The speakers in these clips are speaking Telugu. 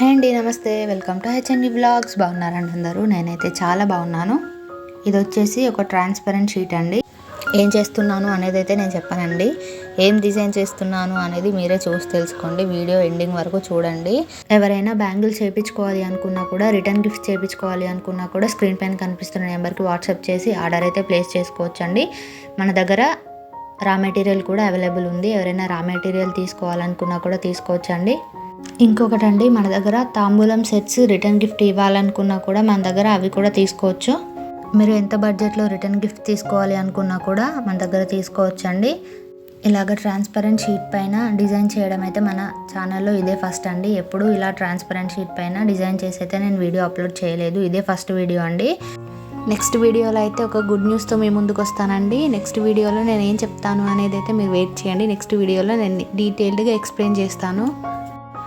హే అండి నమస్తే. Welcome to H N D blogs. బాగున్నారండి అందరూ? నేనైతే చాలా బాగున్నాను. ఇది వచ్చేసి ఒక ట్రాన్స్పరెంట్ షీట్ అండి. ఏం చేస్తున్నాను అనేది అయితే నేను చెప్పానండి. ఏం డిజైన్ చేస్తున్నాను అనేది మీరే చూసి తెలుసుకోండి. వీడియో ఎండింగ్ వరకు చూడండి. ఎవరైనా బ్యాంగిల్స్ చేయించుకోవాలి అనుకున్నా కూడా రిటర్న్ గిఫ్ట్ చేయించుకోవాలి అనుకున్నా కూడా స్క్రీన్ పైన కనిపిస్తున్న నెంబర్కి వాట్సాప్ చేసి ఆర్డర్ అయితే ప్లేస్ చేసుకోవచ్చండి. మన దగ్గర రా మెటీరియల్ కూడా అవైలబుల్ ఉంది. ఎవరైనా రా మెటీరియల్ తీసుకోవాలనుకున్నా కూడా తీసుకోవచ్చండి. ఇంకొకటండి మన దగ్గర తాంబూలం సెట్స్ రిటర్న్ గిఫ్ట్ ఇవ్వాలనుకున్నా కూడా మన దగ్గర అవి కూడా తీసుకోవచ్చు. మీరు ఎంత బడ్జెట్లో రిటర్న్ గిఫ్ట్ తీసుకోవాలి అనుకున్నా కూడా మన దగ్గర తీసుకోవచ్చండి. ఇలాగ ట్రాన్స్పరెంట్ షీట్ పైన డిజైన్ చేయడం అయితే మన ఛానల్లో ఇదే ఫస్ట్ అండి. ఎప్పుడు ఇలా ట్రాన్స్పరెంట్ షీట్ పైన డిజైన్ చేసి అయితే నేను వీడియో అప్లోడ్ చేయలేదు. ఇదే ఫస్ట్ వీడియో అండి. నెక్స్ట్ వీడియోలో అయితే ఒక గుడ్ న్యూస్తో మీ ముందుకు వస్తానండి. నెక్స్ట్ వీడియోలో నేను ఏం చెప్తాను అనేది అయితే మీరు వెయిట్ చేయండి. నెక్స్ట్ వీడియోలో నేను డీటెయిల్డ్గా ఎక్స్ప్లెయిన్ చేస్తాను.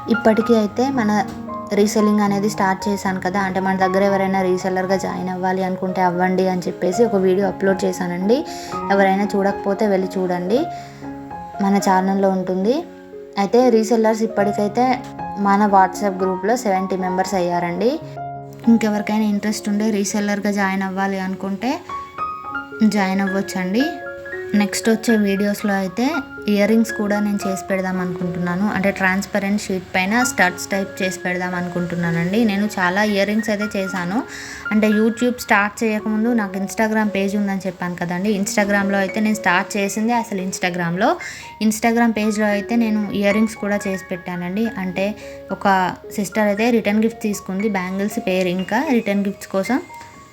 ఇప్పటికీ అయితే మన రీసెల్లింగ్ అనేది స్టార్ట్ చేశాను కదా అంటే మన దగ్గర ఎవరైనా రీసెల్లర్గా జాయిన్ అవ్వాలి అనుకుంటే అవ్వండి అని చెప్పేసి ఒక వీడియో అప్లోడ్ చేశానండి. ఎవరైనా చూడకపోతే వెళ్ళి చూడండి. మన ఛానల్లో ఉంటుంది. అయితే రీసెల్లర్స్ ఇప్పటికైతే మన వాట్సాప్ గ్రూప్లో సెవెంటీ మెంబర్స్ అయ్యారండి. ఇంకెవరికైనా ఇంట్రెస్ట్ ఉండే రీసెల్లర్గా జాయిన్ అవ్వాలి అనుకుంటే జాయిన్ అవ్వచ్చండి. నెక్స్ట్ వచ్చే వీడియోస్లో అయితే ఇయర్ రింగ్స్ కూడా నేను చేసి పెడదాం అనుకుంటున్నాను. అంటే ట్రాన్స్పరెంట్ షీట్ పైన స్టడ్స్ టైప్ చేసి పెడదాం అనుకుంటున్నానండి. నేను చాలా ఇయర్ రింగ్స్ అయితే చేశాను. అంటే యూట్యూబ్ స్టార్ట్ చేయకముందు నాకు ఇన్స్టాగ్రామ్ పేజ్ ఉందని చెప్పాను కదండి. ఇన్స్టాగ్రామ్లో అయితే నేను స్టార్ట్ చేసింది అసలు ఇన్స్టాగ్రామ్లో. ఇన్స్టాగ్రామ్ పేజ్లో అయితే నేను ఇయర్ రింగ్స్ కూడా చేసి పెట్టానండి. అంటే ఒక సిస్టర్ అయితే రిటర్న్ గిఫ్ట్ తీసుకుంది. బ్యాంగిల్స్ పేరు ఇంకా రిటర్న్ గిఫ్ట్స్ కోసం.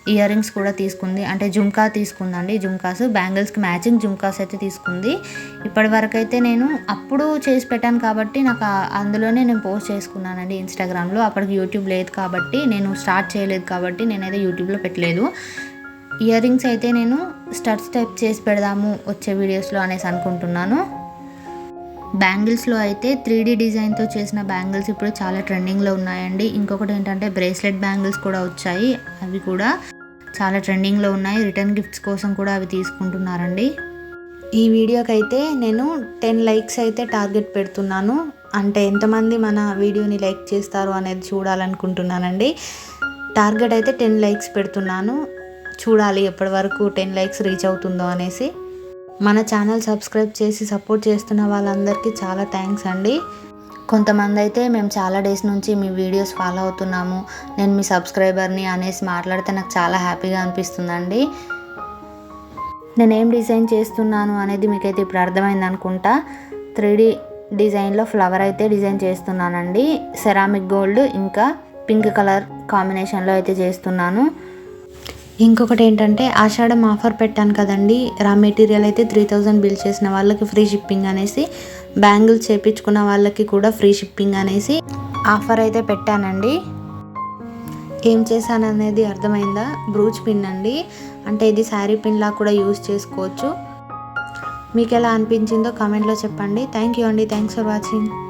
ఇయర్ రింగ్స్ కూడా తీసుకుంది. అంటే జుమ్కా తీసుకుందండి జుమ్కాస్. బ్యాంగిల్స్కి మ్యాచింగ్ జుమ్కాస్ అయితే తీసుకుంది. ఇప్పటి వరకు అయితే నేను అప్పుడు చేసి పెట్టాను కాబట్టి నాకు అందులోనే నేను పోస్ట్ చేసుకున్నానండి ఇన్స్టాగ్రామ్లో. అప్పటికి యూట్యూబ్ లేదు కాబట్టి నేను స్టార్ట్ చేయలేదు కాబట్టి నేనైతే యూట్యూబ్లో పెట్టలేదు. ఇయర్ రింగ్స్ అయితే నేను స్టడ్స్ టైప్ చేసి పెడదాము వచ్చే వీడియోస్లో అనేసి అనుకుంటున్నాను. బ్యాంగిల్స్లో అయితే త్రీ డీ డిజైన్తో చేసిన బ్యాంగిల్స్ ఇప్పుడు చాలా ట్రెండింగ్లో ఉన్నాయండి. ఇంకొకటి ఏంటంటే బ్రేస్లెట్ బ్యాంగిల్స్ కూడా వచ్చాయి. అవి కూడా చాలా ట్రెండింగ్లో ఉన్నాయి. రిటర్న్ గిఫ్ట్స్ కోసం కూడా అవి తీసుకుంటున్నారండి. ఈ వీడియోకి అయితే నేను టెన్ లైక్స్ అయితే టార్గెట్ పెడుతున్నాను. అంటే ఎంతమంది మన వీడియోని లైక్ చేస్తారు అనేది చూడాలనుకుంటున్నానండి. టార్గెట్ అయితే టెన్ లైక్స్ పెడుతున్నాను. చూడాలి ఎప్పటి వరకు టెన్ లైక్స్ రీచ్ అవుతుందో అనేసి. మన ఛానల్ సబ్స్క్రైబ్ చేసి సపోర్ట్ చేస్తున్న వాళ్ళందరికీ చాలా థ్యాంక్స్ అండి. కొంతమంది అయితే మేము చాలా డేస్ నుంచి మీ వీడియోస్ ఫాలో అవుతున్నాము. నేను మీ సబ్స్క్రైబర్ని అనేసి మాట్లాడితే నాకు చాలా హ్యాపీగా అనిపిస్తుందండి. నేనేం డిజైన్ చేస్తున్నాను అనేది మీకైతే ఇప్పుడు అర్థమైంది అనుకుంటా. త్రీ డి డిజైన్లో ఫ్లవర్ అయితే డిజైన్ చేస్తున్నానండి. సెరామిక్ గోల్డ్ ఇంకా పింక్ కలర్ కాంబినేషన్లో అయితే చేస్తున్నాను. ఇంకొకటి ఏంటంటే ఆషాఢం ఆఫర్ పెట్టాను కదండి. రా మెటీరియల్ అయితే త్రీ థౌజండ్ బిల్ చేసిన వాళ్ళకి ఫ్రీ షిప్పింగ్ అనేసి బ్యాంగిల్స్ చేపించుకున్న వాళ్ళకి కూడా ఫ్రీ షిప్పింగ్ అనేసి ఆఫర్ అయితే పెట్టానండి. ఏం చేశాను అనేది అర్థమైందా? బ్రూచ్ పిన్ అండి. అంటే ఇది శారీ పిన్లా కూడా యూజ్ చేసుకోవచ్చు. మీకు ఎలా అనిపించిందో కామెంట్లో చెప్పండి. థ్యాంక్ యూ అండి. Thanks for watching.